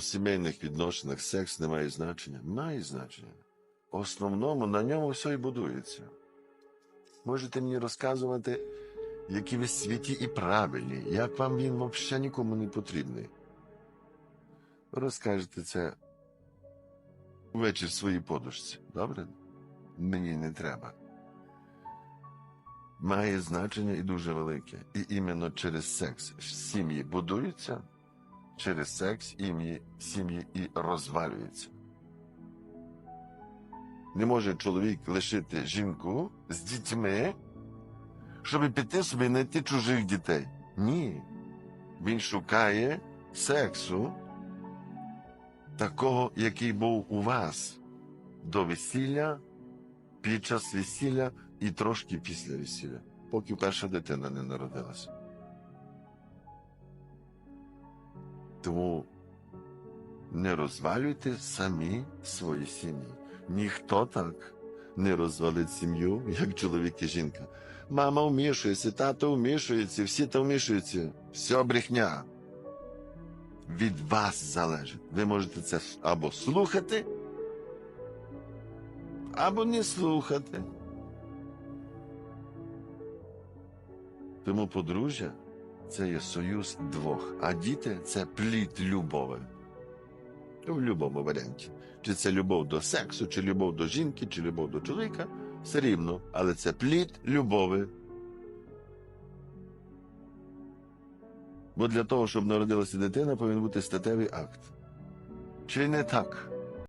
у сімейних відносинах секс не має значення? Має значення. В основному на ньому все і будується. Можете мені розказувати, які ви святі і правильні, як вам він взагалі нікому не потрібний. Розкажете це ввечері в своїй подушці, добре? Мені не треба. Має значення і дуже велике. І іменно через секс сім'ї будуються, через секс ім'ї, сім'ї і розвалюються. Не може чоловік лишити жінку з дітьми, щоб піти собі знайти чужих дітей. Ні. Він шукає сексу, такого, який був у вас до весілля, під час весілля і трошки після весілля, поки перша дитина не народилася. Тому не розвалюйте самі свої сім'ї. Ніхто так не розвалить сім'ю, як чоловік і жінка. Мама вмішується, тато вмішується, всі там вмішуються. Все брехня. Від вас залежить. Ви можете це або слухати, або не слухати. Тому подружжя це є союз двох, а діти це плід любові. В будь-якому варіанті. Чи це любов до сексу, чи любов до жінки, чи любов до чоловіка, все рівно, але це плід любові. Бо для того, щоб народилася дитина, повинен бути статевий акт. Чи не так?